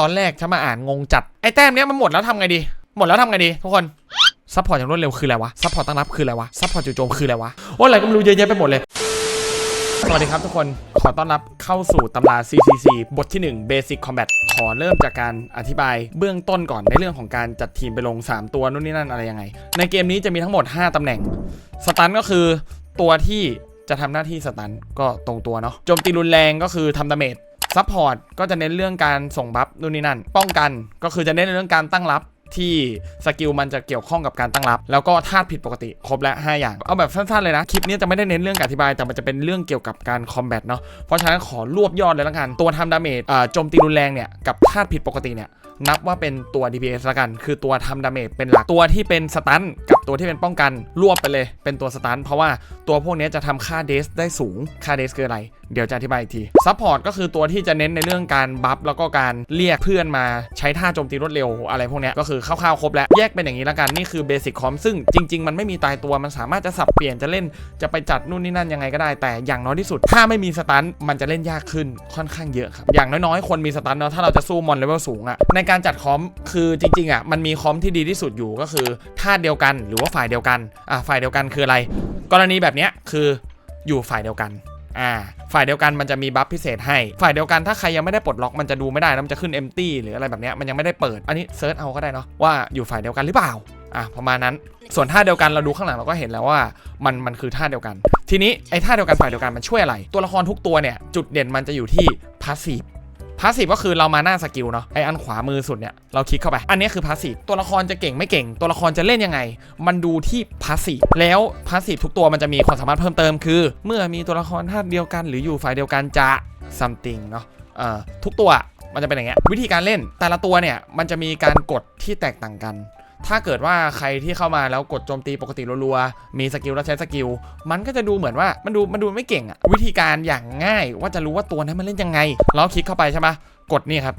ตอนแรกฉันมาอ่านงงจัด ไอ้แต้มเนี้ยมันหมดแล้วทำไงดี หมดแล้วทำไงดีทุกคนซัพพอร์ตอย่างรวดเร็วคืออะไรวะซัพพอร์ตตั้งรับคืออะไรวะซัพพอร์ตจู่โจมคืออะไรวะโอ้อะไรก็ไม่รู้เยอะแยะไปหมดเลย สวัสดีครับทุกคน ขอต้อนรับเข้าสู่ตำรา CCC บทที่ 1 Basic Combat ขอเริ่มจากการอธิบายเบื้องต้นก่อนในเรื่องของการจัดทีมไปลง 3 ตัวนู่นนี่นั่นอะไรยังไง ในเกมนี้จะมีทั้งหมด 5ตำแหน่ง สตันก็คือตัวที่จะทำหน้าที่สตันก็ตรงตัวเนาะโจมตีรุนแรงก็คือทำดาเมจ ซัพพอร์ตก็จะเน้นเรื่องการส่งบัฟนู่นนี่นั่น ป้องกันก็คือจะเน้นเรื่องการตั้งรับที่สกิลมันจะเกี่ยวข้องกับการตั้งรับ แล้วก็ธาตุผิดปกติครบและ5อย่าง เอาแบบสั้นๆเลยนะ คลิปนี้จะไม่ได้เน้นเรื่องการอธิบาย แต่มันจะเป็นเรื่องเกี่ยวกับการคอมแบทเนาะเพราะฉะนั้นขอรวบยอดเลยละกัน ตัวทำดาเมจโจมตีรุนแรงเนี่ย กับธาตุผิดปกติเนี่ย นับว่าเป็นตัว DPS ละกัน คือตัวทำดาเมจเป็นหลักตัวที่เป็นสตันก ตัวที่เป็นป้องกันรวบไปเลย เป็นตัวสตันเพราะว่าตัวพวกนี้จะทำค่าเดสได้สูง ค่าเดสคืออะไร เดี๋ยวจะอธิบายอีกทีซัพพอร์ตก็คือตัวที่จะเน้นในเรื่องการบัฟแล้วก็การเรียกเพื่อนมาใช้ท่าโจมตีรวดเร็วอะไรพวกนี้ก็คือคร่าวๆครบแล้วแยกเป็นอย่างนี้และกันนี่คือเบสิ c คอมซึ่งจริง ๆ มันไม่มีตายตัวมันสามารถจะสับเปลี่ยนจะเล่นจะไปจัดนู่นนี่นั่นยังไงก็ได้ แต่อย่างน้อยที่สุด ถ้าไม่มีสตันมันจะเล่นยากขึ้นค่อนข้างเยอะครับอย่างน้อยๆคนมีสตันเนาะถ้าเราจะสู้มอนเลเวลสูงอะในการจัดคอมคือจริงๆอะมันมีคอมที่ดีที่สุดอยู่ก็คือท่าเดียวกันหรือว่าฝ่ายเดียวกันอะฝ่ายเดียวกันคืออะไร กรณีแบบนี้คืออยู่ฝ่ายเดียวกันอ่าฝ่ายเดียวกันมันจะมีบัฟพิเศษให้ ฝ่ายเดียวกันถ้าใครยังไม่ได้ปลดล็อกมันจะดูไม่ได้นะมันจะขึ้น empty หรืออะไรแบบนี้มันยังไม่ได้เปิด อันนี้เซิร์ชเอาก็ได้เนาะว่าอยู่ฝ่ายเดียวกันหรือเปล่าอะประมาณนั้นส่วนท่าเดียวกันเราดูข้างหลังเราก็เห็นแล้วว่ามันมันคือท่าเดียวกัน ทีนี้ไอ้ท่าเดียวกันฝ่ายเดียวกันมันช่วยอะไร ตัวละครทุกตัวเนี่ยจุดเด่นมันจะอยู่ที่พาสซีฟ พาสซีฟก็คือเรามาหน้าสกิลเนาะไออันขวามือสุดเนี่ยเราคลิกเข้าไป อันนี้คือพาสซีฟตัวละครจะเก่งไม่เก่ง ตัวละครจะเล่นยังไง มันดูที่พาสซีฟแล้วพาสซีฟทุกตัวมันจะมีความสามารถเพิ่มเติมคือ เมื่อมีตัวละครท่าเดียวกัน หรืออยู่ฝ่ายเดียวกันจะ something เนาะเอ่อทุกตัวมันจะเป็นอย่างเงี้ยวิธีการเล่นแต่ละตัวเนี่ยมันจะมีการกดที่แตกต่างกัน ถ้าเกิดว่าใครที่เข้ามาแล้วกดโจมตีปกติรัวๆ มีสกิลแล้วใช้สกิล มันก็จะดูเหมือนว่ามันดูมันดูไม่เก่งอะวิธีการอย่างง่ายว่าจะรู้ว่าตัวนั้นมันเล่นยังไง เราคลิกเข้าไปใช่ปะกดนี่ครับ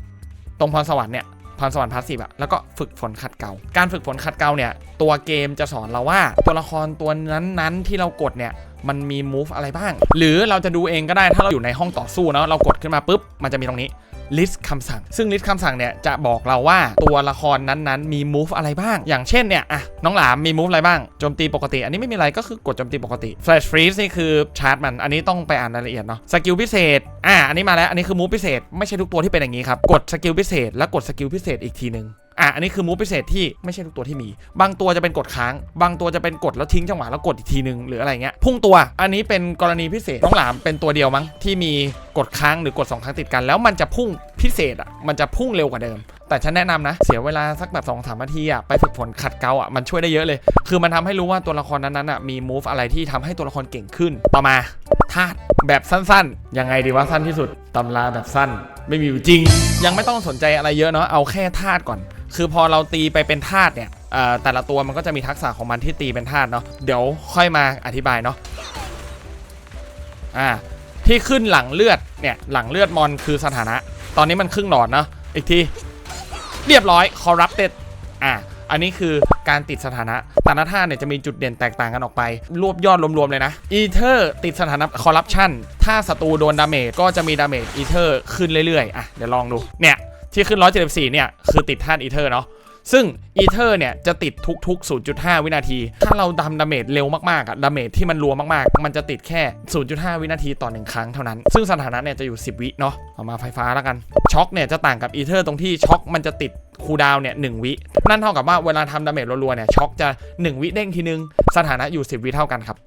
ตรงพรสวรรค์เนี่ยพรสวรรค์พาสซีฟอะแล้วก็ฝึกฝนขัดเกลาการฝึกฝนขัดเกลาเนี่ย ตัวเกมจะสอนเราว่า ตัวละครตัวนั้นๆที่เรากดเนี่ยมันมี move อะไรบ้าง หรือเราจะดูเองก็ได้ถ้าเราอยู่ในห้องต่อสู้เนาะเรากดขึ้นมาปุ๊บ มันจะมีตรงนี้ ลิสต์คำสั่ง ซึ่งลิสต์คำสั่งเนี่ยจะบอกเราว่าตัวละครนั้นๆ มีมูฟอะไรบ้าง อย่างเช่นเนี่ยอะน้องหลามมีมูฟอะไรบ้างโจมตีปกติ อันนี้ไม่มีอะไรก็คือกดโจมตีปกติแฟลชฟรีสนี่คือชาร์จมันอันนี้ต้องไปอ่านรายละเอียดเนาะสกิลพิเศษอะอันนี้มาแล้วอันนี้คือมูฟพิเศษไม่ใช่ทุกตัวที่เป็นอย่างนี้ครับกดสกิลพิเศษแล้วกดสกิลพิเศษอีกทีหนึ่ง อะอันนี้คือมูฟพิเศษที่ไม่ใช่ทุกตัวที่มี บางตัวจะเป็นกดค้าง บางตัวจะเป็นกดแล้วทิ้งจังหวะแล้วกดอีกทีนึงหรืออะไรเงี้ยพุ่งตัวอันนี้เป็นกรณีพิเศษน้องหลามเป็นตัวเดียวมั้งที่มีกดค้างหรือกดสองครั้งติดกัน แล้วมันจะพุ่งพิเศษอะมันจะพุ่งเร็วกว่าเดิม แต่ฉันแนะนำนะ เสียเวลาสักแบบ2อสามนาทีอะไปฝึกฝนขัดเกลาอะมันช่วยได้เยอะเลย คือมันทำให้รู้ว่าตัวละครนั้นๆอะมีมูฟอะไรที่ทำให้ตัวละครเก่งขึ้นต่อมาธาตุแบบสั้นๆ ยังไงดีว่าสั้นที่สุดตำราแบบสั้นไม่มีอยู่จริง ยังไม่ต้องสนใจอะไรเยอะเนาะเอาแค่ธาตุก่อน คือพอเราตีไปเป็นธาตุเนี่ยแต่ละตัวมันก็จะมีทักษะของมันที่ตีเป็นธาตุเนาะเดี๋ยวค่อยมาอธิบายเนาะอ่าที่ขึ้นหลังเลือดเนี่ยหลังเลือดมอนคือสถานะ ตอนนี้มันครึ่งหลอดเนาะอีกทีเรียบร้อย corrupted อ่าอันนี้คือการติดสถานะแต่ละท่าเนี่ยจะมีจุดเด่นแตกต่างกันออกไป รวบยอดรวมๆเลยนะอีเทอร์ติดสถานะ corruption ถ้าศัตรูโดนดาเมจก็จะมีดาเมจอีเทอร์ขึ้นเรื่อยๆอะเดี๋ยวลองดูเนี่ย ที่ขึ้น 174 เนี่ย คือติดท่านอีเทอร์เนาะซึ่งอีเทอร์เนี่ยจะติดทุกๆ 0.5 วินาที ถ้าเราทำดาเมจเร็วมากๆอะดาเมจที่มันรัวมากๆ มันจะติดแค่ 0.5 วินาทีต่อหนึ่งครั้งเท่านั้น ซึ่งสถานะเนี่ยจะอยู่ 10 วิเนาะเอามาไฟฟ้าแล้วกัน ช็อคเนี่ยจะต่างกับอีเทอร์ตรงที่ช็อคมันจะติดคูดาวเนี่ยหวิ นั่นเท่ากับว่าเวลาทำดาเมจรัวๆเนี่ยช็อคจะ 1 วิเด้งทีนึง สถานะอยู่ 10 วิเท่ากันครับ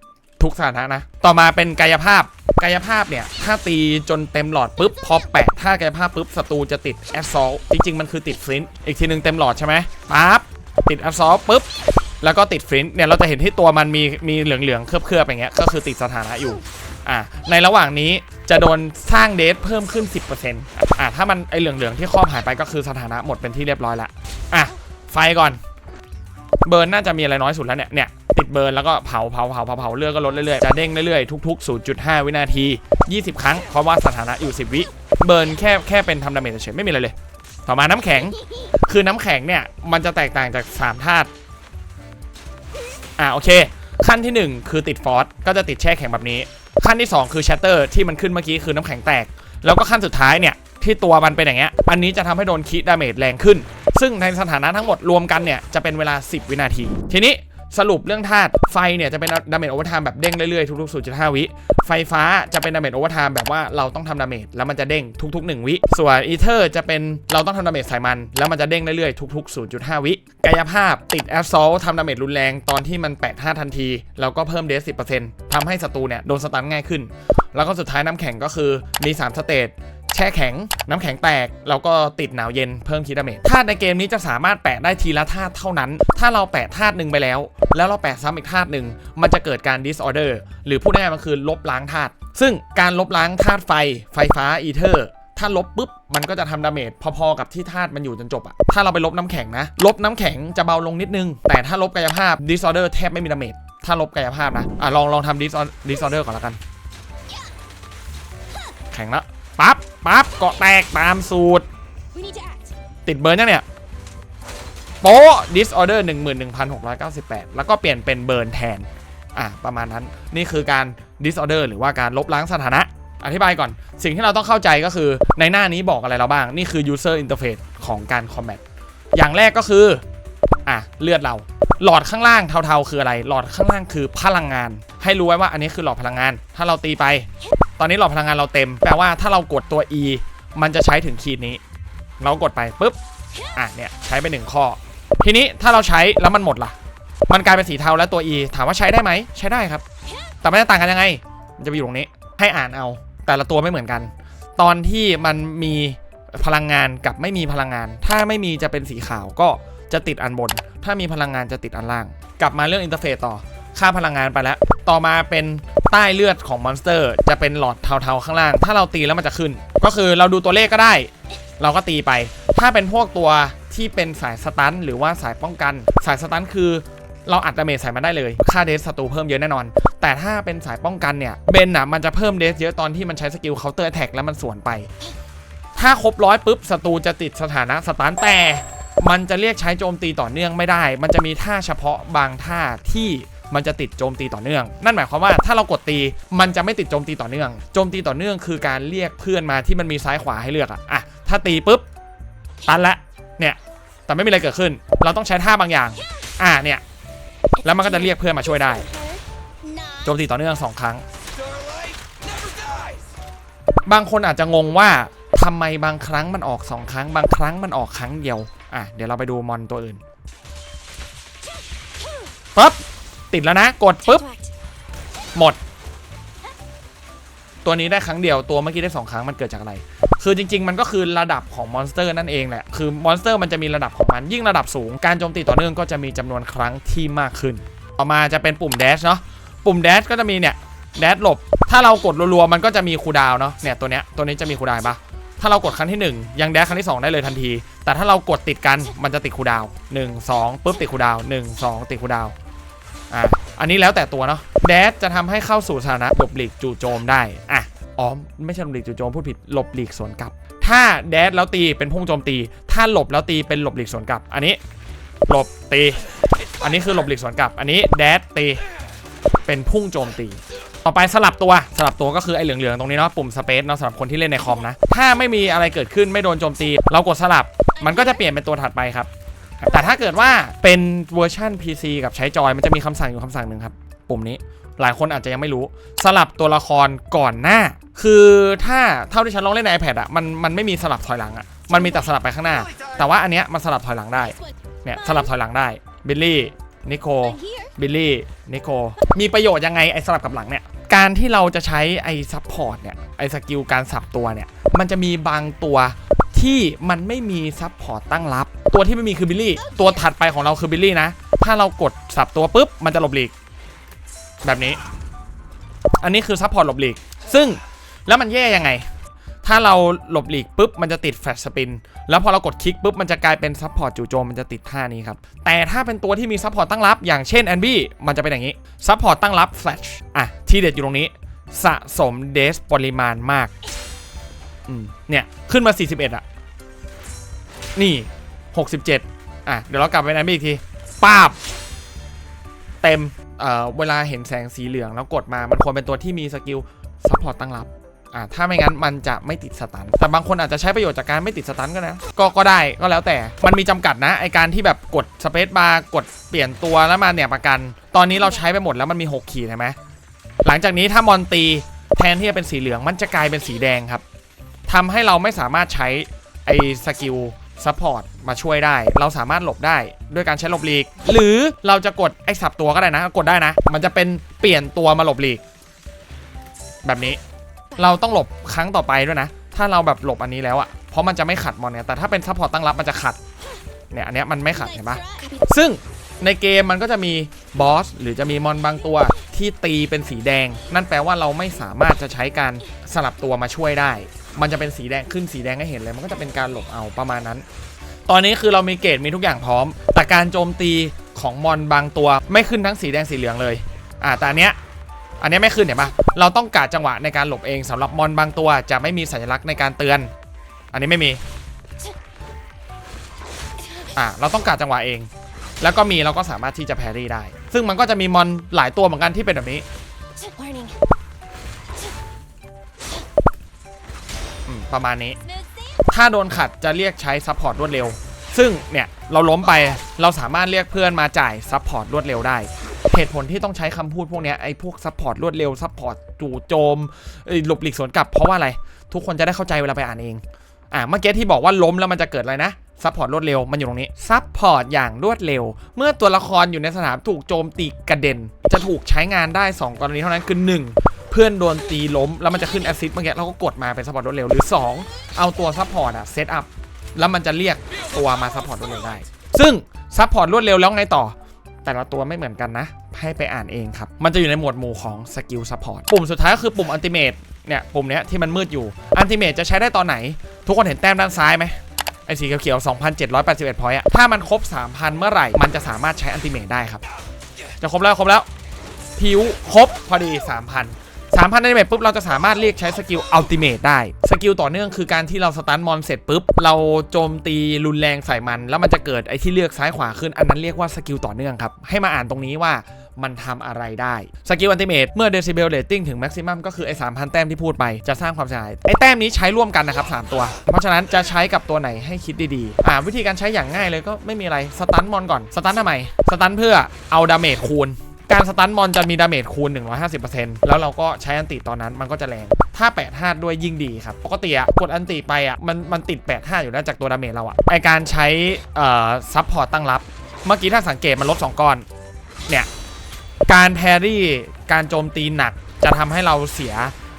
ทุกสถานะนะ ต่อมาเป็นกายภาพ กายภาพเนี่ย ถ้าตีจนเต็มหลอดปุ๊บ พอแปะท่ากายภาพปุ๊บศัตรูจะติดแอสซอลจริง ๆ มันคือติดฟลินต์อีกทีหนึงเต็มหลอดใช่ไหมปั๊บติดแอสซอลปุ๊บแล้วก็ติดฟลินต์เนี่ยเราจะเห็นที่ตัวมันมีมีเหลืองๆเคลือบๆอย่างเงี้ยก็คือติดสถานะอยู่อ่าในระหว่างนี้จะโดนสร้างเดทเพิ่มขึ้น 10%อ่าถ้ามันไอเหลืองๆที่ครอบหายไปก็คือสถานะหมดเป็นที่เรียบร้อยละอะไฟก่อนเบิร์นน่าจะมีอะไรน้อยสุดแล้วเนี่ยเนี่ย ติดเบิร์นแล้วก็เผาเผาเผาเผาเผาเลือดก็ลดเรื่อยๆ จะเด้งเรื่อยๆ ทุก ๆ 0.5 วินาที 20 ครั้ง เพราะว่าสถานะอยู่ 10 วิ เบิร์นแค่แค่เป็นทำดาเมจเฉยๆไม่มีอะไรเลย ต่อมาน้ำแข็ง คือน้ำแข็งเนี่ย มันจะแตกต่างจาก3ธาตุอ่าโอเค ขั้นที่ 1 คือติดฟอสก็จะติดแช่แข็งแบบนี้ ขั้นที่ 2 คือแชตเตอร์ที่มันขึ้นเมื่อกี้คือน้ำแข็งแตก แล้วก็ขั้นสุดท้ายเนี่ยที่ตัวมันเป็นอย่างเงี้ย อันนี้จะทำให้โดนคิดาเมจแรงขึ้น ซึ่งในสถานะทั้งหมดรวมกันเนี่ย จะเป็นเวลา 10 วินาที ทีนี้ สรุปเรื่องธาตุไฟเนี่ยจะเป็นดาเมจโอเวอร์ไทม์แบบเด้งเรื่อยๆทุกๆ 0.5 วิ ไฟฟ้าจะเป็นดาเมจโอเวอร์ไทม์แบบว่าเราต้องทำดาเมจแล้วมันจะเด้งทุกๆ 1 วิ ส่วนอีเทอร์จะเป็นเราต้องทำดาเมจใส่มัน แล้วมันจะเด้งเรื่อยๆทุกๆ 0.5 วิ กายภาพติดแอสซอลทำดาเมจรุนแรงตอนที่มันแปะท่าทันทีแล้วก็เพิ่มเดส10%ทำให้ศัตรูเนี่ยโดนสตันง่ายขึ้น แล้วก็สุดท้ายน้ำแข็งก็คือมี3สเตจ ช่แข็ง น้ำแข็งแตก แล้วก็ติดหนาวเย็นเพิ่มคีดาเมจธาตุในเกมนี้จะสามารถแปะได้ทีละธาตุเท่านั้น ถ้าเราแปะธาตุหนึ่งไปแล้ว แล้วเราแปะซ้ำอีกธาตุหนึ่งมันจะเกิดการ disorder หรือพูดง่ายๆมันคือลบล้างธาตุซึ่งการลบล้างธาตุไฟ ไฟฟ้าอีเทอร์ถ้าลบปุ๊บมันก็จะทำดาเมจพอๆกับที่ธาตุมันอยู่จนจบอะถ้าเราไปลบน้ำแข็งนะ ลบน้ำแข็งจะเบาลงนิดนึง แต่ถ้าลบกายภาพ disorder แทบไม่มีดาเมจถ้าลบกายภาพนะอะลองลองทำ dis- disorder ก่อนล้วกัน แข็งละปั๊บ ปั๊บเกาะแตกตามสูตร We need to act. ติดเบิร์นยังเนี่ยโป๊ะ disorder 11,698 แล้วก็เปลี่ยนเป็นเบิร์นแทน อะ ประมาณนั้น นี่คือการ disorder หรือว่าการลบล้างสถานะ อธิบายก่อน สิ่งที่เราต้องเข้าใจก็คือในหน้านี้บอกอะไรเราบ้าง นี่คือ user interface ของการ combat อย่างแรกก็คือ อะ เลือดเรา หลอดข้างล่างเทาๆ คืออะไร หลอดข้างล่างคือพลังงาน ให้รู้ไว้ว่าอันนี้คือหลอดพลังงาน ถ้าเราตีไป ตอนนี้หลอดพลังงานเราเต็ม แปลว่าถ้าเรากดตัว E มันจะใช้ถึงขีดนี้ เรากดไปปุ๊บ อะเนี่ยใช้ไปหนึ่งข้อ ทีนี้ถ้าเราใช้แล้วมันหมดล่ะ มันกลายเป็นสีเทาแล้วตัว E ถามว่าใช้ได้ไหม ใช้ได้ครับ แต่ไม่ได้ต่างกันยังไง มันจะไปอยู่ตรงนี้ ให้อ่านเอา แต่ละตัวไม่เหมือนกัน ตอนที่มันมีพลังงานกับไม่มีพลังงาน ถ้าไม่มีจะเป็นสีขาวก็จะติดอันบน ถ้ามีพลังงานจะติดอันล่าง กลับมาเรื่องอินเทอร์เฟซต่อ ค่าพลังงานไปแล้ว ต่อมาเป็นใต้เลือดของมอนสเตอร์ จะเป็นหลอดเทาๆข้างล่าง ถ้าเราตีแล้วมันจะขึ้น ก็คือเราดูตัวเลขก็ได้ เราก็ตีไป ถ้าเป็นพวกตัวที่เป็นสายสตันหรือว่าสายป้องกัน สายสตันคือเราอัดดาเมจใส่มันได้เลย ค่าเดสศัตรูเพิ่มเยอะแน่นอน แต่ถ้าเป็นสายป้องกันเนี่ย เบนอะมันจะเพิ่มเดสเยอะตอนที่มันใช้สกิลเคาน์เตอร์แท็กแล้วมันสวนไป ถ้าครบร้อยปุ๊บศัตรูจะติดสถานะสตันแต่ มันจะเรียกใช้โจมตีต่อเนื่องไม่ได้ มันจะมีท่าเฉพาะบางท่าที่ มันจะติดโจมตีต่อเนื่อง นั่นหมายความว่าถ้าเรากดตีมันจะไม่ติดโจมตีต่อเนื่อง โจมตีต่อเนื่องคือการเรียกเพื่อนมาที่มันมีซ้ายขวาให้เลือกอะอะถ้าตีปุ๊บตันละเนี่ยแต่ไม่มีอะไรเกิดขึ้น เราต้องใช้ท่าบางอย่าง อะเนี่ยแล้วมันก็จะเรียกเพื่อนมาช่วยได้โจมตีต่อเนื่องสองครั้ง บางคนอาจจะงงว่าทำไมบางครั้งมันออกสองครั้ง บางครั้งมันออกครั้งเดียวอะเดี๋ยวเราไปดูมอนตัวอื่นปั๊บ ติดแล้วนะ กดปุ๊บ หมด ตัวนี้ได้ครั้งเดียวตัวเมื่อกี้ได้สองครั้งมันเกิดจากอะไร คือจริง ๆ มันก็คือระดับของมอนสเตอร์นั่นเองแหละ คือมอนสเตอร์มันจะมีระดับของมันยิ่งระดับสูง การโจมตีต่อเนื่องก็จะมีจำนวนครั้งที่มากขึ้น ต่อมาจะเป็นปุ่ม dash เนาะ ปุ่ม dash ก็จะมีเนี่ย dash หลบ ถ้าเรากดรัวๆมันก็จะมีคูดาวเนาะ เนี่ยตัวเนี้ยตัวนี้จะมีคูดาวปะถ้าเรากดครั้งที่ 1 ยัง dash ครั้งที่ 2 ได้เลยทันที แต่ถ้าเรากดติดกันมันจะติดคูดาวน์หนึ่งสองปุ๊บติดคูดาวน์หนึ่งสองติดคูดาว อะอันนี้แล้วแต่ตัวเนาะแดดจะทำให้เข้าสู่สถานะหลบหลีกจู่โจมได้อะอ๋อไม่ใช่หลบหลีกจู่โจมพูดผิดหลบหลีกสวนกลับ ถ้าแดดแล้วตีเป็นพุ่งโจมตี ถ้าหลบแล้วตีเป็นหลบหลีกสวนกลับ อันนี้หลบตี อันนี้คือหลบหลีกสวนกลับ อันนี้แดดตีเป็นพุ่งโจมตี ต่อไปสลับตัวสลับตัวก็คือไอ้เหลืองๆตรงนี้เนาะปุ่มสเปซเนาะสำหรับคนที่เล่นในคอมนะ ถ้าไม่มีอะไรเกิดขึ้นไม่โดนโจมตี เรากดสลับมันก็จะเปลี่ยนเป็นตัวถัดไปครับ แต่ถ้าเกิดว่าเป็นเวอร์ชัน PC กับใช้จอยมันจะมีคำสั่งอยู่คำสั่งหนึ่งครับ ปุ่มนี้หลายคนอาจจะยังไม่รู้ สลับตัวละครก่อนหน้า คือถ้าเท่าที่ฉันลองเล่นใน iPad อะมันมันไม่มีสลับถอยหลังอะมันมีแต่สลับไปข้างหน้า แต่ว่าอันเนี้ยมันสลับถอยหลังได้เนี่ยสลับถอยหลังได้บิลลี่นิโคบิลลี่นิโคมีประโยชน์ยังไงไอ้สลับกับหลังเนี่ยการที่เราจะใช้ไอ้ซัพพอร์ตเนี่ยไอ้สกิลการสับตัวเนี่ยมันจะมีบางตัวที่มันไม่มีซัพพอร์ตตั้งรับ ตัวที่ไม่มีคือบิลลี่ ตัวถัดไปของเราคือบิลลี่นะ ถ้าเรากดสับตัวปุ๊บ มันจะหลบหลีก แบบนี้ อันนี้คือซัพพอร์ตหลบหลีก ซึ่งแล้วมันแย่ยังไง ถ้าเราหลบหลีกปุ๊บ มันจะติดแฟลชสปิน แล้วพอเรากดคลิกปุ๊บ มันจะกลายเป็นซัพพอร์ตจู่โจม มันจะติดท่านี้ครับ แต่ถ้าเป็นตัวที่มีซัพพอร์ตตั้งรับ อย่างเช่นแอนบี้ มันจะเป็นอย่างนี้ ซัพพอร์ตตั้งรับแฟลช อะ ที่เด็ดอยู่ตรงนี้ สะสมเดสปริมาณมากอืมเนี่ย ขึ้นมา 41อะนี่ 67 อะ เดี๋ยวเรากลับไปแอนบี้อีกทีป้าบ เต็ม เอ่อ เวลาเห็นแสงสีเหลืองแล้วกดมา มันควรเป็นตัวที่มีสกิลซัพพอร์ตตั้งรับ อ่าถ้าไม่งั้นมันจะไม่ติดสตัน แต่บางคนอาจจะใช้ประโยชน์จากการไม่ติดสตันก็นะ ก็ ก็ได้ ก็แล้วแต่ มันมีจำกัดนะ ไอการที่แบบกดสเปซบาร์กดเปลี่ยนตัวแล้วมาเนี่ยประกัน ตอนนี้เราใช้ไปหมดแล้วมันมี 6 ขีดเห็นไหมหลังจากนี้ถ้ามอนตีแทนที่จะเป็นสีเหลืองมันจะกลายเป็นสีแดงครับทำให้เราไม่สามารถใช้ไอสกิล ซัพพอร์ตมาช่วยได้ เราสามารถหลบได้ด้วยการใช้หลบหลีก หรือเราจะกดไอ้สับตัวก็ได้นะ กดได้นะ มันจะเป็นเปลี่ยนตัวมาหลบหลีก แบบนี้ เราต้องหลบครั้งต่อไปด้วยนะ ถ้าเราแบบหลบอันนี้แล้วอะเพราะมันจะไม่ขัดมอนเนี่ยแต่ถ้าเป็นซัพพอร์ตตั้งรับมันจะขัด เนี่ยอันเนี้ยมันไม่ขัดเห็นปะซึ่งในเกมมันก็จะมีบอสหรือจะมีมอนบางตัวที่ตีเป็นสีแดง นั่นแปลว่าเราไม่สามารถจะใช้การสลับตัวมาช่วยได้ มันจะเป็นสีแดงขึ้นสีแดงให้เห็นเลย มันก็จะเป็นการหลบเอาประมาณนั้น ตอนนี้คือเรามีเกรดมีทุกอย่างพร้อม แต่การโจมตีของมอนบางตัวไม่ขึ้นทั้งสีแดงสีเหลืองเลยอ่าแต่อันเนี้ยอันเนี้ยไม่ขึ้นเห็นปะเราต้องกาจังหวะในการหลบเองสำหรับมอนบางตัวจะไม่มีสัญลักษณ์ในการเตือน อันนี้ไม่มีอ่าเราต้องกาจังหวะเอง แล้วก็มีเราก็สามารถที่จะแพรรี่ได้ ซึ่งมันก็จะมีมอนหลายตัวเหมือนกันที่เป็นแบบนี้ ประมาณนี้ ถ้าโดนขัดจะเรียกใช้ซัพพอร์ตรวดเร็ว ซึ่งเนี่ยเราล้มไปเราสามารถเรียกเพื่อนมาจ่ายซัพพอร์ตรวดเร็วได้เหตุผลที่ต้องใช้คำพูดพวกเนี้ยไอ้พวกซัพพอร์ตรวดเร็วซัพพอร์ตจู่โจมหลบหลีกสวนกลับเพราะว่าอะไร ทุกคนจะได้เข้าใจเวลาไปอ่านเองอ่าเมื่อกี้ที่บอกว่าล้มแล้วมันจะเกิดอะไรนะซัพพอร์ตรวดเร็วมันอยู่ตรงนี้ซัพพอร์ตอย่างรวดเร็ว เมื่อตัวละครอยู่ในสนามถูกโจมตีกระเด็น จะถูกใช้งานได้ 2 กรณีเท่านั้นคือ 1 เพื่อนโดนตีล้ม แล้วมันจะขึ้นแอสซิสต์เมื่อกี้เราก็กดมาเป็นซัพพอร์ตรวดเร็วหรือ 2 เอาตัวซัพพอร์ตอะเซตอัพแล้วมันจะเรียกตัวมาซัพพอร์ตรวดเร็วได้ ซึ่งซัพพอร์ตรวดเร็วแล้วไงต่อ แต่ละตัวไม่เหมือนกันนะ ให้ไปอ่านเองครับ มันจะอยู่ในหมวดหมู่ของสกิลซัพพอร์ตปุ่มสุดท้ายก็คือปุ่มอันติเมตเนี่ยปุ่มเนี้ยที่มันมืดอยู่อันติเมตจะใช้ได้ตอนไหน ทุกคนเห็นแต้มด้านซ้ายไหมไอ้สีเขียวๆ2,781พอยต์อะถ้ามันครบ 3,000 เมื่อไหร่ มันจะสามารถใช้อันติเมตได้ครับ จะครบแล้วครบแล้ว ผิวครบพอดี 3,000 3,000อันเมปุ๊บเราจะสามารถเรียกใช้สกิลอัลติเมตได้ สกิลต่อเนื่องคือการที่เราสตันมอนเสร็จปุ๊บ เราโจมตีรุนแรงใส่มัน แล้วมันจะเกิดไอ้ที่เลือกซ้ายขวาขึ้น อันนั้นเรียกว่าสกิลต่อเนื่องครับ ให้มาอ่านตรงนี้ว่ามันทำอะไรได้ สกิลอันติเมตเมื่อเดซิเบลเรตติ้งถึงแม็กซิมัมก็คือไอ้3,000แต้มที่พูดไปจะสร้างความเสียหาย ไอ้แต้มนี้ใช้ร่วมกันนะครับ 3 ตัว เพราะฉะนั้นจะใช้กับตัวไหนให้คิดดีๆ อ่าวิธีการใช้อย่างง่ายเลยก็ไม่มีอะไร สตันมอนก่อน สตันทำไม สตันเพื่อเอาดาเมจคูณ การสตันบอลจะมีดาเมจคูณ 150%แล้วเราก็ใช้อันติตอนนั้นมันก็จะแรง ถ้า85ด้วยยิ่งดีครับ ปกติอะกดอันติไปอะมันมันติด 85 อยู่แล้วจากตัวดาเมจเราอะไอการใช้เอ่อซับพอร์ตตั้งรับ เมื่อกี้ถ้าสังเกตมันลด 2 ก้อน เนี่ย การแพรรี่การโจมตีหนักจะทำให้เราเสีย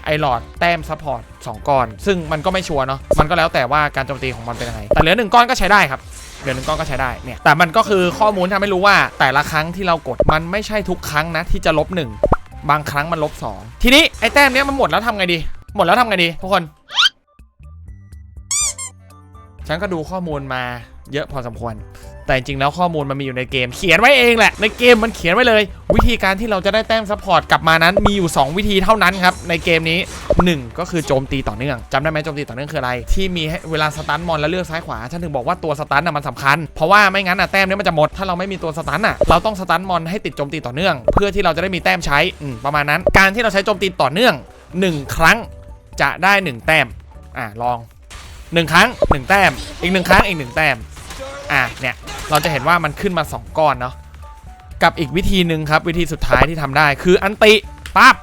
ไอหลอดแต้มซัพพอร์ต2ก้อน ซึ่งมันก็ไม่ชัวร์เนาะมันก็แล้วแต่ว่าการโจมตีของมันเป็นยังไงแต่เหลือหนึ่งก้อนก็ใช้ได้ครับเหลือหนึ่งก้อนก็ใช้ได้เนี่ยแต่มันก็คือข้อมูลทำให้รู้ว่าแต่ละครั้งที่เรากดมันไม่ใช่ทุกครั้งนะที่จะลบหนึ่งบางครั้งมันลบสองทีนี้ไอ้แต้มเนี้ยมันหมดแล้วทำไงดี หมดแล้วทำไงดีทุกคน ฉันก็ดูข้อมูลมาเยอะพอสมควร แต่จริงแล้วข้อมูลมันมีอยู่ในเกม เขียนไว้เองแหละ ในเกมมันเขียนไว้เลย วิธีการที่เราจะได้แต้มซัพพอร์ตกลับมานั้นมีอยู่ 2 วิธีเท่านั้นครับ ในเกมนี้ 1 ก็คือโจมตีต่อเนื่องจำได้ไหมโจมตีต่อเนื่องคืออะไร ที่มีเวลาสตันมอนแล้วเลือกซ้ายขวาฉันถึงบอกว่าตัวสตันน่ะมันสำคัญ เพราะว่าไม่งั้นน่ะแต้มนี้มันจะหมดถ้าเราไม่มีตัวสตันน่ะเราต้องสตันมอนให้ติดโจมตีต่อเนื่อง เพื่อที่เราจะได้มีแต้มใช้ประมาณนั้น การที่เราใช้โจมตีต่อเนื่อง 1 ครั้งจะได้ 1 แต้มอะลอง 1 ครั้ง 1 แต้ม อีก 1 ครั้งอีก 1 แต้ม อะเนี่ยเราจะเห็นว่ามันขึ้นมา 2 ก้อนเนาะกับอีกวิธีหนึ่งครับวิธีสุดท้ายที่ทำได้คืออันติปั๊บ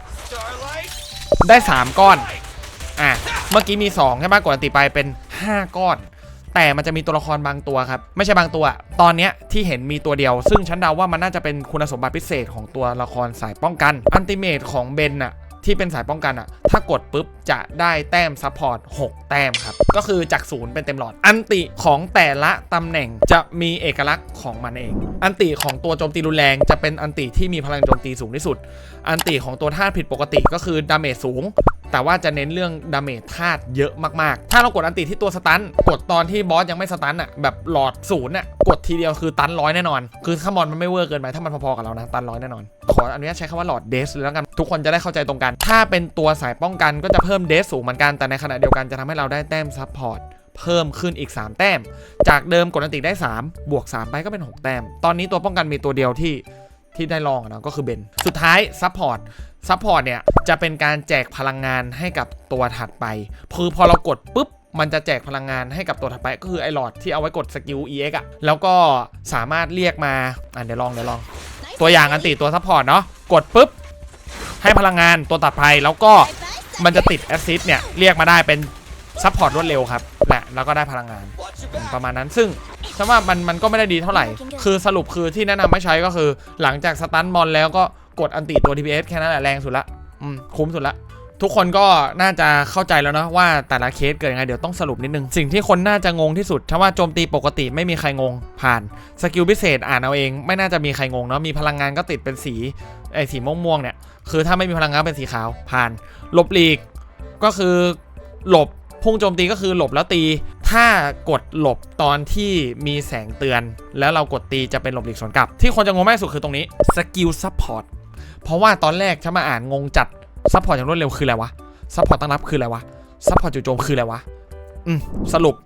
ได้ 3 ก้อนอะเมื่อกี้มี2ใช่ไหมกดอันติไปเป็น 5 ก้อน แต่มันจะมีตัวละครบางตัวครับ ไม่ใช่บางตัว ตอนนี้ที่เห็นมีตัวเดียว ซึ่งฉันเดาว่ามันน่าจะเป็นคุณสมบัติพิเศษของตัวละครสายป้องกันอันติเมตของเบนอะ ที่เป็นสายป้องกันอะถ้ากดปุ๊บจะได้แต้มซัพพอร์ต6แต้มครับ ก็คือจากศูนย์เป็นเต็มหลอด อันติของแต่ละตำแหน่งจะมีเอกลักษณ์ของมันเอง อันติของตัวโจมตีรุนแรงจะเป็นอันติที่มีพลังโจมตีสูงที่สุด อันติของตัวธาตุผิดปกติก็คือดาเมจสูง แต่ว่าจะเน้นเรื่องดาเมจธาตุเยอะมากๆ ถ้าเรากดอันติที่ตัวสตันกดตอนที่บอสยังไม่สตันอะแบบหลอดศูนย์อะกดทีเดียวคือตันร้อยแน่นอน คือถ้ามอนมันไม่เวอร์เกินไปถ้ามันพอๆกับเรานะตันร้อยแน่นอน ขออนุญาตใช้คำว่าหลอดเดสเลยแล้วกันทุกคนจะได้เข้าใจตรงกัน ถ้าเป็นตัวสายป้องกันก็จะเพิ่มเดสสูงเหมือนกันแต่ในขณะเดียวกันจะทำให้เราได้แต้มซัพพอร์ตเพิ่มขึ้นอีก 3 แต้ม จากเดิมกดอันติได้ 3 บวก 3 ไปก็เป็น 6 แต้ม ตอนนี้ตัวป้องกันมีตัวเดียวที่ที่ได้ลองอะนะก็คือเบน สุดท้ายซัพพอร์ต ซัพพอร์ตเนี่ยจะเป็นการแจกพลังงานให้กับตัวถัดไปคือพอเรากดปุ๊บมันจะแจกพลังงานให้กับตัวถัดไปก็คือไอหลอดที่เอาไว้กดสกิล EX อะแล้วก็สามารถเรียกมาอะเดี๋ยวลองเดี๋ยวลอง ตัวอย่างอันติตัวซัพพอร์ตเนาะกดปุ๊บให้พลังงานตัวตัดไปแล้วก็มันจะติดแอสซิสเนี่ยเรียกมาได้เป็นซัพพอร์ตรวดเร็วครับแหละแล้วก็ได้พลังงานประมาณนั้นซึ่งฉันว่ามันมันก็ไม่ได้ดีเท่าไหร่ คือสรุปคือที่แนะนำไม่ใช้ก็คือ หลังจากสตันมอนแล้วก็ กดอันติตัว DPS แค่นั้นแหละแรงสุดละอืมคุ้มสุดละทุกคนก็น่าจะเข้าใจแล้วนะว่าแต่ละเคสเกิดยังไงเดี๋ยวต้องสรุปนิดนึง สิ่งที่คนน่าจะงงที่สุดถ้าว่าโจมตีปกติไม่มีใครงงผ่านสกิลพิเศษอ่านเอาเอง ไม่น่าจะมีใครงงเนาะมีพลังงานก็ติดเป็นสีไอ้สีม่วงๆเนี่ยคือถ้าไม่มีพลังงานเป็นสีขาวผ่านหลบหลีกก็คือหลบพุ่งโจมตีก็คือหลบแล้วตี ถ้ากดหลบตอนที่มีแสงเตือน แล้วเรากดตีจะเป็นหลบหลีกสวนกลับ ที่คนจะงงมากสุดคือตรงนี้สกิลซัพพอร์ต เพราะว่าตอนแรกฉันมาอ่านงงจัดซัพพอร์ตอย่างรวดเร็วคืออะไรวะซัพพอร์ตตั้งรับคืออะไรวะซัพพอร์ตจู่โจมคืออะไรวะอืมสรุป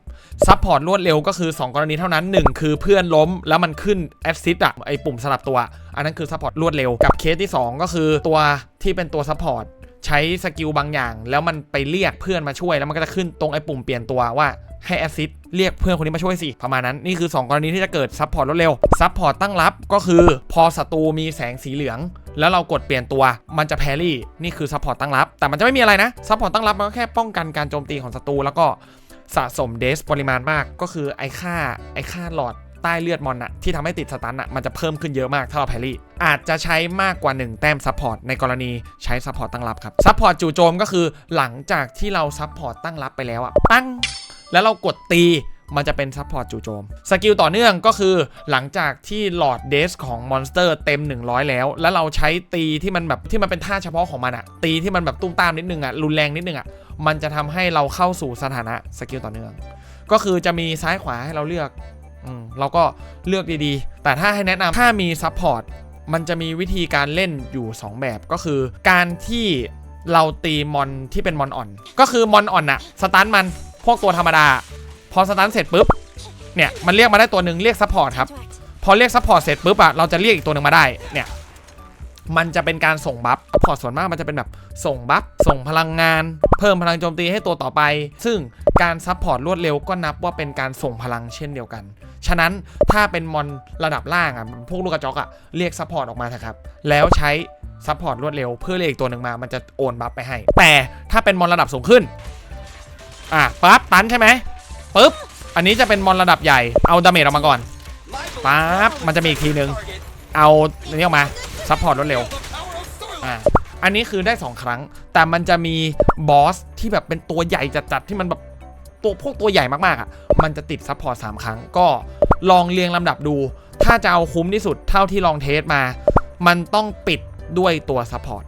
ซัพพอร์ตรวดเร็วก็คือ 2 กรณีเท่านั้น 1 คือเพื่อนล้มแล้วมันขึ้นแอสซิสอะไอปุ่มสลับตัว อันนั้นคือซัพพอร์ตรวดเร็วกับเคสที่ 2 ก็คือตัวที่เป็นตัวซัพพอร์ตใช้สกิลบางอย่าง แล้วมันไปเรียกเพื่อนมาช่วยแล้วมันก็จะขึ้นตรงไอปุ่มเปลี่ยนตัวว่า ให้แอสซิดเรียกเพื่อนคนนี้มาช่วยสิ ประมาณนั้น นี่คือ 2 กรณีที่จะเกิดซับพอร์ตรวดเร็วซับพอร์ตตั้งรับก็คือพอศัตรูมีแสงสีเหลือง แล้วเรากดเปลี่ยนตัวมันจะแพรี่ นี่คือซัพพอร์ตตั้งรับ แต่มันจะไม่มีอะไรนะซัพพอร์ตตั้งรับมันก็แค่ป้องกันการโจมตีของศัตรูแล้วก็สะสมเดสปริมาณมากก็คือไอค่าไอค่าหลอดใต้เลือดมอนอะที่ทำให้ติดสตันอะมันจะเพิ่มขึ้นเยอะมากถ้าเราแพรี่ อาจจะใช้มากกว่า 1 แต้มซัพพอร์ตในกรณีใช้ซัพพอร์ตตั้งรับครับซัพพอร์ตจู่โจมก็คือหลังจากที่เราซัพพอร์ตตั้งรับไปแล้วอะปั้ง แล้วเรากดตีมันจะเป็นซัพพอร์ตจู่โจม สกิลต่อเนื่องก็คือหลังจากที่หลอดเดสของมอนสเตอร์เต็ม 100 แล้ว แล้วเราใช้ตีที่มันแบบที่มันเป็นท่าเฉพาะของมันอะตีที่มันแบบตุ้มตามนิดนึงอะรุนแรงนิดนึงอะมันจะทำให้เราเข้าสู่สถานะสกิลต่อเนื่อง ก็คือจะมีซ้ายขวาให้เราเลือกอืมเราก็เลือกดีๆ แต่ถ้าให้แนะนำถ้ามีซัพพอร์ตมันจะมีวิธีการเล่นอยู่ 2 แบบก็คือ การที่เราตีมอนที่เป็นมอนอ่อน ก็คือมอนอ่อนอะสตันมัน พวกตัวธรรมดา พอสตันเสร็จปุ๊บ เนี่ยมันเรียกมาได้ตัวหนึ่งเรียกซัพพอร์ตครับ พอเรียกซัพพอร์ตเสร็จปุ๊บอะเราจะเรียกอีกตัวหนึ่งมาได้ เนี่ย มันจะเป็นการส่งบัฟซัพพอร์ตส่วนมากมันจะเป็นแบบส่งบัฟ ส่งพลังงาน เพิ่มพลังโจมตีให้ตัวต่อไป ซึ่งการซัพพอร์ตรวดเร็วก็นับว่าเป็นการส่งพลังเช่นเดียวกัน ฉะนั้นถ้าเป็นมอนระดับล่างอะพวกลูกกระจอกอะเรียกซัพพอร์ตออกมาเถอะครับ แล้วใช้ซัพพอร์ตรวดเร็วเพื่อเรียกอีกตัวหนึ่งมา มันจะโอนบัฟไปให้ แต่ถ้าเป็นมอนระดับสูงขึ้น อะปั๊บตันใช่ไหมปุ๊บอันนี้จะเป็นมอนระดับใหญ่เอาดาเมจออกมาก่อนปั๊บมันจะมีอีกทีนึง เอาอันนี้ออกมาซัพพอร์ตรวดเร็วอ่าอันนี้คือได้ 2 ครั้ง แต่มันจะมีบอสที่แบบเป็นตัวใหญ่จัดๆที่มันแบบตัวพวกตัวใหญ่มากๆอะมันจะติดซัพพอร์ตสามครั้ง ก็ลองเรียงลำดับดู ถ้าจะเอาคุ้มที่สุดเท่าที่ลองเทสมา มันต้องปิดด้วยตัวซัพพอร์ต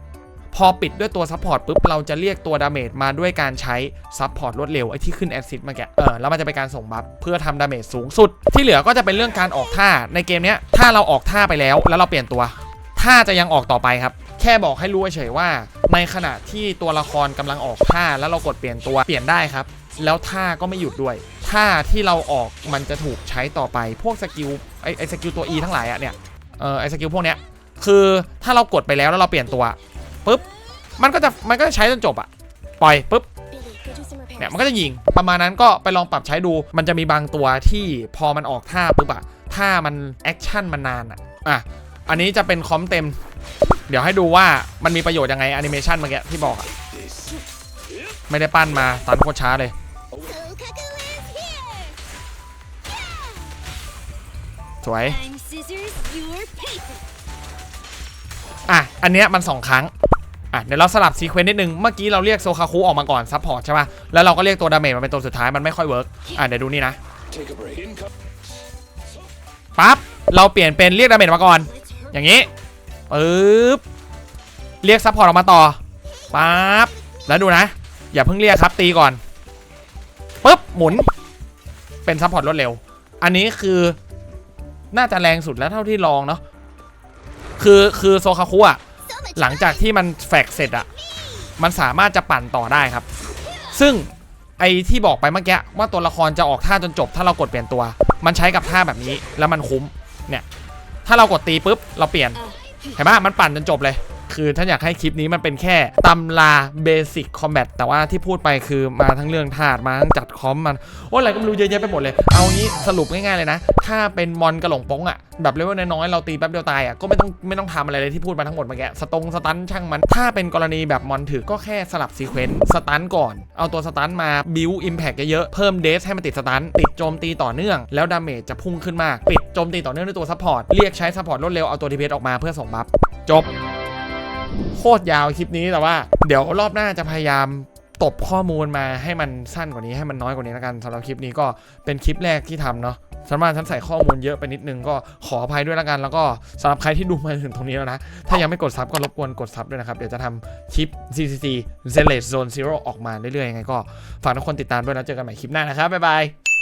พอปิดด้วยตัวซัพพอร์ตปุ๊บเราจะเรียกตัวดาเมจมาด้วยการใช้ซัพพอร์ตรวดเร็วไอ้ที่ขึ้นแอซิดมื่อกี้เออแล้วมันจะเป็นการส่งบัฟเพื่อทำดาเมจสูงสุด ที่เหลือก็จะเป็นเรื่องการออกท่าในเกมเนี้ยถ้าเราออกท่าไปแล้ว แล้วเราเปลี่ยนตัวท่าจะยังออกต่อไปครับแค่บอกให้รู้เฉยว่า ในขณะที่ตัวละครกำลังออกท่าแล้วเรากดเปลี่ยนตัวเปลี่ยนได้ครับ แล้วท่าก็ไม่หยุดด้วยท่าที่เราออกมันจะถูกใช้ต่อไปพวกสกิลไอไอสกิลตัว E ทั้งหลายอะเนี่ยเออไอสกิลพวกเนี้ยคือถ้าเรากดไปแล้วแล้วเราเปลี่ยนตัว ปุ๊บมันก็จะมันก็จะใช้จนจบอะปล่อยปุ๊บ Billy, go do some repairs. เนี่ยมันก็จะยิงประมาณนั้นก็ไปลองปรับใช้ดู มันจะมีบางตัวที่พอมันออกท่าปุ๊บอะท่ามันแอคชั่นมันนานอะอะอันนี้จะเป็นคอมเต็ม เดี๋ยวให้ดูว่ามันมีประโยชน์ยังไงแอนิเมชันเมื่อกี้ที่บอกอะไม่ได้ปั้นมาตันโคตรช้าเลย Sokaku is here. สวย I'm scissors, you're paper. อะอันเนี้ยมัน2ครั้ง อะเดี๋ยวเราสลับซีเควนต์นิดนึง เมื่อกี้เราเรียกโซคาคุออกมาก่อนซัพพอร์ตใช่ป่ะ แล้วเราก็เรียกตัวดาเมจมาเป็นตัวสุดท้ายมันไม่ค่อยเวิร์กอะเดี๋ยวดูนี่นะปั๊บเราเปลี่ยนเป็นเรียกดาเมจมาก่อน อย่างนี้ปึ๊บเรียกซัพพอร์ตออกมาต่อปั๊บแล้วดูนะ อย่าเพิ่งเรียกครับตีก่อนปึ๊บหมุนเป็นซัพพอร์ตรวดเร็ว อันนี้คือน่าจะแรงสุดแล้วเท่าที่ลองเนาะคือคือโซคาคุอะ หลังจากที่มันแฟกเสร็จอะมันสามารถจะปั่นต่อได้ครับ ซึ่งไอที่บอกไปเมื่อกี้ว่าตัวละครจะออกท่าจนจบ ถ้าเรากดเปลี่ยนตัว มันใช้กับท่าแบบนี้แล้วมันคุ้มเนี่ยถ้าเรากดตีปุ๊บเราเปลี่ยนเห็นปะมันปั่นจนจบเลย คือท่านอยากให้คลิปนี้มันเป็นแค่ตำราเบสิกคอมแบทแต่ว่าที่พูดไปคือมาทั้งเรื่องธาตุมาทั้งจัดคอมมันโอ้อะไรก็ไม่รู้เยอะแยะไปหมดเลย เอางี้สรุปง่ายๆเลยนะ ถ้าเป็นมอนกระหลงป้งอะแบบเลเวลน้อยๆเราตีแป๊บเดียวตายอะก็ไม่ต้องไม่ต้องทำอะไรเลยที่พูดมาทั้งหมดเมื่อกี้สตงสตันช่างมัน ถ้าเป็นกรณีแบบมอนถือก็แค่สลับซีเควนต์สตันก่อน เอาตัวสตันมาบิวอิมแพกเยอะๆเพิ่มเดสให้มันติดสตันติดโจมตีต่อเนื่อง แล้วดาเมจจะพุ่งขึ้นมากปิดโจมตีต่อเนื่องด้วยตัวซัพพอร์ตเรียกใช้ซัพพอร์ตรวดเร็วเอาตัวดีเพออกมาเพื่อส่งบัฟจบ โคตรยาวคลิปนี้แต่ว่า เดี๋ยวรอบหน้าจะพยายามตบข้อมูลมาให้มันสั้นกว่านี้ให้มันน้อยกว่านี้แล้วกันสำหรับคลิปนี้ก็เป็นคลิปแรกที่ทำเนาะสำหรับฉันใส่ข้อมูลเยอะไปนิดนึงก็ขออภัยด้วยแล้วกัน แล้วก็สำหรับใครที่ดูมาถึงตรงนี้แล้วนะ ถ้ายังไม่กดซับก็รบกวนกดซับด้วยนะครับ เดี๋ยวจะทำคลิป CCC z e l e t Zone Zero ออกมาเรื่อยๆยังไงก็ฝากทุกคนติดตามด้วยแล้วเจอกันใหม่คลิปหน้านะครับบ๊ายบาย